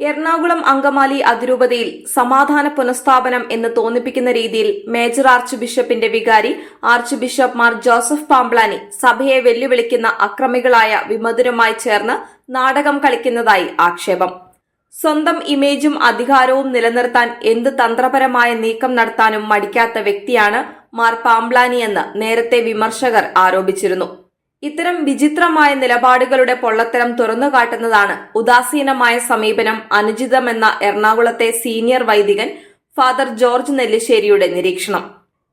എറണാകുളം അങ്കമാലി അതിരൂപതയിൽ സമാധാന പുനഃസ്ഥാപനം എന്ന് തോന്നിപ്പിക്കുന്ന രീതിയിൽ മേജർ ആർച്ച് ബിഷപ്പിന്റെ വികാരി arch bishop Mar Joseph Pamplany സഭയെ വെല്ലുവിളിക്കുന്ന അക്രമികളായ വിമതരുമായി ചേർന്ന് നാടകം കളിക്കുന്നതായി ആക്ഷേപം. സ്വന്തം ഇമേജും അധികാരവും നിലനിർത്താൻ എന്ത് തന്ത്രപരമായ നീക്കം നടത്താനും മടിക്കാത്ത വ്യക്തിയാണ് മാർ പാംബ്ലാനിയെന്ന് നേരത്തെ വിമർശകർ ആരോപിച്ചിരുന്നു. ഇത്തരം വിചിത്രമായ നിലപാടുകളുടെ പൊള്ളത്തരം തുറന്നുകാട്ടുന്നതാണ് ഉദാസീനമായ സമീപനം അനുചിതമെന്ന എറണാകുളത്തെ സീനിയർ വൈദികൻ ഫാദർ ജോർജ് നെല്ലിശ്ശേരിയുടെ നിരീക്ഷണം.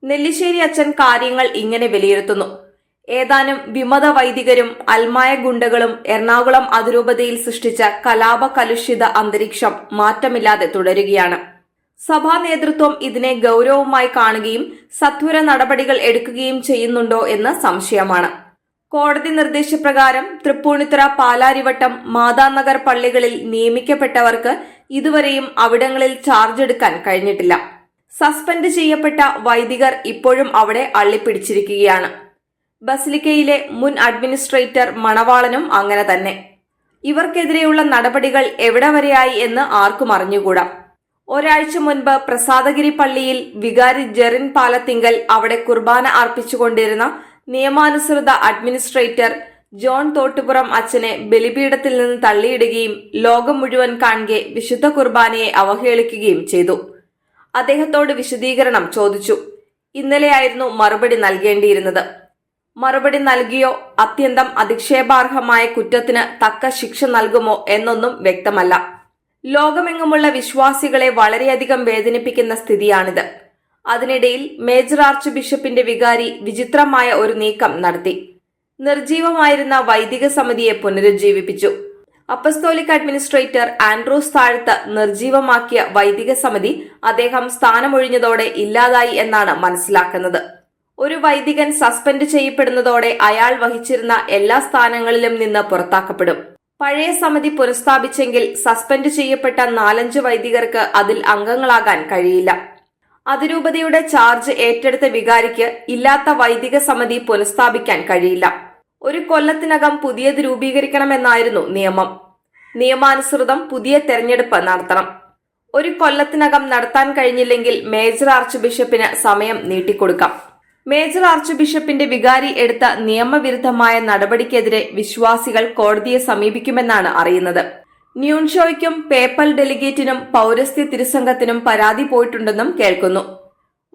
നെല്ലിശ്ശേരി അച്ഛൻ കാര്യങ്ങൾ ഇങ്ങനെ വിലയിരുത്തുന്നു. ഏതാനും വിമത വൈദികരും അൽമായ ഗുണ്ടകളും എറണാകുളം അതിരൂപതയിൽ സൃഷ്ടിച്ച കലാപ കലുഷിത അന്തരീക്ഷം മാറ്റമില്ലാതെ തുടരുകയാണ്. സഭാ നേതൃത്വം ഇതിനെ ഗൗരവമായി കാണുകയും സത്വര നടപടികൾ എടുക്കുകയും ചെയ്യുന്നുണ്ടോ എന്ന് സംശയമാണ്. കോടതി നിർദ്ദേശപ്രകാരം തൃപ്പൂണിത്തുറ പാലാരിവട്ടം മാതാനഗർ പള്ളികളിൽ നിയമിക്കപ്പെട്ടവർക്ക് ഇതുവരെയും അവിടങ്ങളിൽ ചാർജ് എടുക്കാൻ കഴിഞ്ഞിട്ടില്ല. സസ്പെൻഡ് ചെയ്യപ്പെട്ട വൈദികർ ഇപ്പോഴും അവിടെ അള്ളിപ്പിടിച്ചിരിക്കുകയാണ്. ബസിലിക്കയിലെ മുൻ അഡ്മിനിസ്ട്രേറ്റർ മണവാളനും അങ്ങനെ തന്നെ. ഇവർക്കെതിരെയുള്ള നടപടികൾ എവിടെ വരെയായി എന്ന് ആർക്കും അറിഞ്ഞുകൂടാ. ഒരാഴ്ച മുൻപ് പ്രസാദഗിരി പള്ളിയിൽ വികാരി ജെറിൻ പാലത്തിങ്കൽ അവിടെ കുർബാന അർപ്പിച്ചുകൊണ്ടിരുന്ന നിയമാനുസൃത അഡ്മിനിസ്ട്രേറ്റർ ജോൺ തോട്ടുപുറം അച്ഛനെ ബലിപീഠത്തിൽ നിന്ന് തള്ളിയിടുകയും ലോകം മുഴുവൻ കാണുകെ വിശുദ്ധ കുർബാനയെ അവഹേളിക്കുകയും ചെയ്തു. അദ്ദേഹത്തോട് വിശദീകരണം ചോദിച്ചു. ഇന്നലെയായിരുന്നു മറുപടി നൽകേണ്ടിയിരുന്നത്. മറുപടി നൽകിയോ? അത്യന്തം അധിക്ഷേപാർഹമായ കുറ്റത്തിന് തക്ക ശിക്ഷ നൽകുമോ എന്നൊന്നും വ്യക്തമല്ല. ലോകമെങ്ങുമുള്ള വിശ്വാസികളെ വളരെയധികം വേദനിപ്പിക്കുന്ന സ്ഥിതിയാണിത്. അതിനിടയിൽ മേജർ ആർച്ച് ബിഷപ്പിന്റെ വികാരി വിചിത്രമായ ഒരു നീക്കം നടത്തി. നിർജീവമായിരുന്ന വൈദിക സമിതിയെ പുനരുജ്ജീവിപ്പിച്ചു. അപ്പസ്തോലിക് അഡ്മിനിസ്ട്രേറ്റർ ആൻഡ്രൂസ് താഴ്ത്ത് നിർജീവമാക്കിയ വൈദിക സമിതി അദ്ദേഹം സ്ഥാനമൊഴിഞ്ഞതോടെ ഇല്ലാതായി എന്നാണ് മനസ്സിലാക്കുന്നത്. ഒരു വൈദികൻ സസ്പെൻഡ് ചെയ്യപ്പെടുന്നതോടെ അയാൾ വഹിച്ചിരുന്ന എല്ലാ സ്ഥാനങ്ങളിലും നിന്ന് പുറത്താക്കപ്പെടും. പഴയ സമിതി പുനഃസ്ഥാപിച്ചെങ്കിൽ സസ്പെൻഡ് ചെയ്യപ്പെട്ട നാലഞ്ച് വൈദികർക്ക് അതിൽ അംഗങ്ങളാകാൻ കഴിയില്ല. അതിരൂപതയുടെ ചാർജ് ഏറ്റെടുത്ത വികാരിക്ക് ഇല്ലാത്ത വൈദിക സമിതി പുനഃസ്ഥാപിക്കാൻ കഴിയില്ല. ഒരു കൊല്ലത്തിനകം പുതിയത് രൂപീകരിക്കണമെന്നായിരുന്നു നിയമം. നിയമാനുസൃതം പുതിയ തെരഞ്ഞെടുപ്പ് നടത്തണം. ഒരു കൊല്ലത്തിനകം നടത്താൻ കഴിഞ്ഞില്ലെങ്കിൽ മേജർ ആർച്ച് ബിഷപ്പിന് സമയം നീട്ടിക്കൊടുക്കാം. മേജർ ആർച്ച് ബിഷപ്പിന്റെ വികാരി എടുത്ത നിയമവിരുദ്ധമായ നടപടിക്കെതിരെ വിശ്വാസികൾ കോടതിയെ സമീപിക്കുമെന്നാണ് അറിയുന്നത്. ന്യൂൺഷോയ്ക്കും പേപ്പൽ ഡെലിഗേറ്റിനും പൌരസ്ത്യ തിരുസംഘത്തിനും പരാതി പോയിട്ടുണ്ടെന്നും കേൾക്കുന്നു.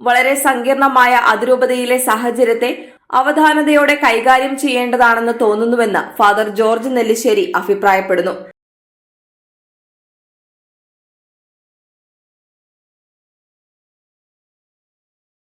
വളരെ സങ്കീർണമായ അതിരൂപതയിലെ സാഹചര്യത്തെ അവധാനതയോടെ കൈകാര്യം ചെയ്യേണ്ടതാണെന്ന് തോന്നുന്നുവെന്ന് ഫാദർ ജോർജ് നെല്ലിശ്ശേരി അഭിപ്രായപ്പെടുന്നു.